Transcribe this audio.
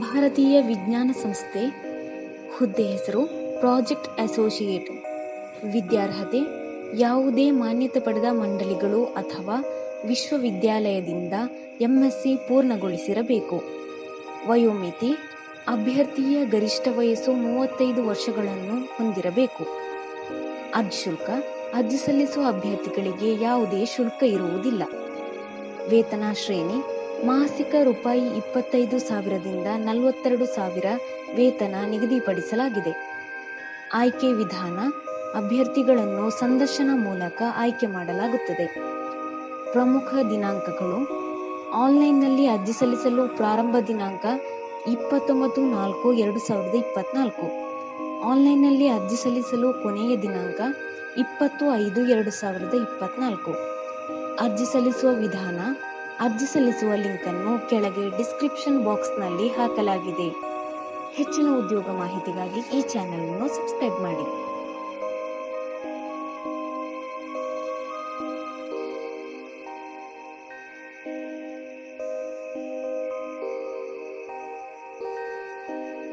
ಭಾರತೀಯ ವಿಜ್ಞಾನ ಸಂಸ್ಥೆ, ಹುದ್ದೆ ಹೆಸರು ಪ್ರಾಜೆಕ್ಟ್ ಅಸೋಸಿಯೇಟ್ ವಿದ್ಯಾರ್ಹತೆ, ಯಾವುದೇ ಮಾನ್ಯತೆ ಪಡೆದ ಮಂಡಳಿಗಳು ಅಥವಾ ವಿಶ್ವವಿದ್ಯಾಲಯದಿಂದ ಎಂಎಸ್ಸಿ ಪೂರ್ಣಗೊಳಿಸಿರಬೇಕು. ವಯೋಮಿತಿ, ಅಭ್ಯರ್ಥಿಯ ಗರಿಷ್ಠ ವಯಸ್ಸು ಮೂವತ್ತೈದು ವರ್ಷಗಳನ್ನು ಹೊಂದಿರಬೇಕು. ಅರ್ಜಿ ಶುಲ್ಕ, ಅರ್ಜಿ ಸಲ್ಲಿಸುವ ಅಭ್ಯರ್ಥಿಗಳಿಗೆ ಯಾವುದೇ ಶುಲ್ಕ ಇರುವುದಿಲ್ಲ. ವೇತನ ಶ್ರೇಣಿ ಮಾಸಿಕ ರೂಪಾಯಿ ಇಪ್ಪತ್ತೈದು ಸಾವಿರದಿಂದ ನಲವತ್ತೆರಡು ಸಾವಿರ ವೇತನ ನಿಗದಿಪಡಿಸಲಾಗಿದೆ. ಆಯ್ಕೆ ವಿಧಾನ, ಅಭ್ಯರ್ಥಿಗಳನ್ನು ಸಂದರ್ಶನ ಮೂಲಕ ಆಯ್ಕೆ ಮಾಡಲಾಗುತ್ತದೆ. ಪ್ರಮುಖ ದಿನಾಂಕಗಳು, ಆನ್ಲೈನ್ನಲ್ಲಿ ಅರ್ಜಿ ಸಲ್ಲಿಸಲು ಪ್ರಾರಂಭ ದಿನಾಂಕ ಇಪ್ಪತ್ತೊಂಬತ್ತು ನಾಲ್ಕು, ಎರಡು ಸಾವಿರದ ಇಪ್ಪತ್ನಾಲ್ಕು. ಆನ್ಲೈನ್ನಲ್ಲಿ ಅರ್ಜಿ ಸಲ್ಲಿಸಲು ಕೊನೆಯ ದಿನಾಂಕ ಇಪ್ಪತ್ತು ಐದು, ಎರಡು ಸಾವಿರದ ಇಪ್ಪತ್ನಾಲ್ಕು. ಅರ್ಜಿ ಸಲ್ಲಿಸುವ ವಿಧಾನ ಅರ್ಜಿ ಸಲ್ಲಿಸುವ ಲಿಂಕನ್ನು ಕೆಳಗೆ ಡಿಸ್ಕ್ರಿಪ್ಷನ್ ಬಾಕ್ಸ್ನಲ್ಲಿ ಹಾಕಲಾಗಿದೆ. ಹೆಚ್ಚಿನ ಉದ್ಯೋಗ ಮಾಹಿತಿಗಾಗಿ ಈ ಚಾನೆಲ್ ಅನ್ನು ಸಬ್ಸ್ಕ್ರೈಬ್ ಮಾಡಿ.